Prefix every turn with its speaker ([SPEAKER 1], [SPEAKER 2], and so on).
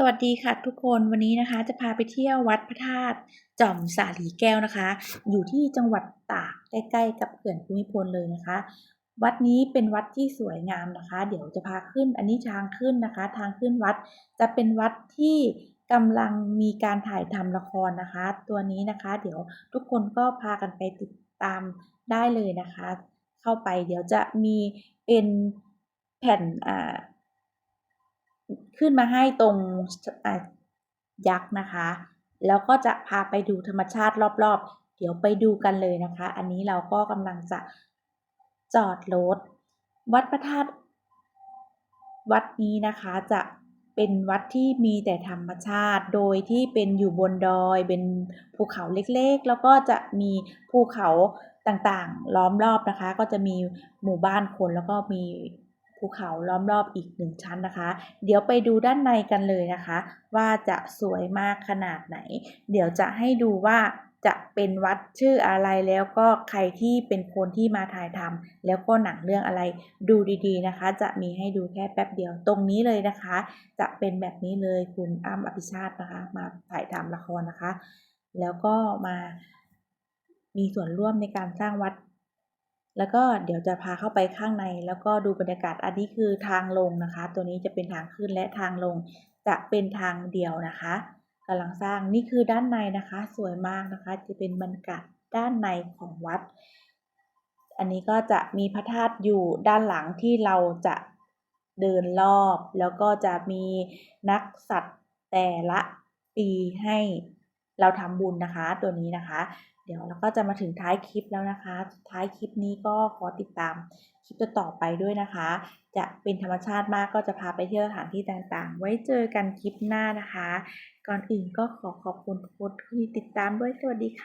[SPEAKER 1] สวัสดีค่ะทุกคนวันนี้นะคะ จะพาไปเที่ยววัดพระธาตุจอมสาลีแก้วนะคะ อยู่ที่จังหวัดตากใกล้ๆ กับเขื่อนภูมิพลเลยนะคะ วัดนี้เป็นวัดที่สวยงามนะคะ เดี๋ยวจะพาขึ้นอันนี้ทางขึ้นนะคะ ทางขึ้นวัดจะเป็นวัดที่กำลังมีการถ่ายทำละครนะคะ ตัวนี้นะคะ เดี๋ยวทุกคนก็พากันไปติดตามได้เลยนะคะ เข้าไปเดี๋ยวจะมีเป็นแผ่นอ่า ขึ้นมาให้ตรงยักษ์นะคะ แล้วก็จะพาไปดูธรรมชาติรอบๆ เดี๋ยวไปดูกันเลยนะคะ อันนี้เราก็กำลังจะจอดรถวัดพระธาตุวัดนี้นะคะจะเป็นวัดที่มีแต่ธรรมชาติ โดยที่เป็นอยู่บนดอย เป็นภูเขาเล็กๆ แล้วก็จะมีภูเขาต่างๆ ล้อมรอบนะคะ ก็จะมีหมู่บ้านคนแล้วก็มี ภูเขาล้อมรอบอีกหนึ่งชั้นนะคะ เดี๋ยวไปดูด้านในกันเลยนะคะ ว่าจะสวยมากขนาดไหน เดี๋ยวจะให้ดูว่าจะเป็นวัดชื่ออะไรแล้วก็ใครที่เป็นคนที่มาถ่ายทำแล้วก็หนังเรื่องอะไรดูดีๆนะคะ จะมีให้ดูแค่แป๊บเดียวตรงนี้เลยนะคะ จะเป็นแบบนี้เลยคุณอ้ำอภิชาตินะคะ มาถ่ายทำละครนะคะ แล้วก็มามีส่วนร่วมในการสร้างวัด แล้วก็เดี๋ยวจะพาเข้าไปข้างใน แล้วก็ดูบรรยากาศอันนี้คือทางลงนะคะ ตัวนี้จะเป็นทางขึ้นและทางลงจะเป็นทางเดียวนะคะกำลังสร้างนี่คือด้านในนะคะ สวยมากนะคะ จะเป็นบรรยากาศด้านในของวัด อันนี้ก็จะมีพระธาตุอยู่ด้านหลังที่เราจะเดินรอบ แล้วก็จะมีนักสัตว์แต่ละปีให้ เราทำบุญนะคะตัวนี้นะคะ เดี๋ยวเราก็จะมาถึงท้ายคลิปแล้วนะคะ ท้ายคลิปนี้ก็ขอติดตามคลิปต่อไปด้วยนะคะ จะเป็นธรรมชาติมากก็จะพาไปเที่ยวสถานที่ต่างๆ ไว้เจอกันคลิปหน้านะคะ ก่อนอื่นก็ขอขอบคุณทุกคนที่ติดตามด้วยสวัสดีค่ะ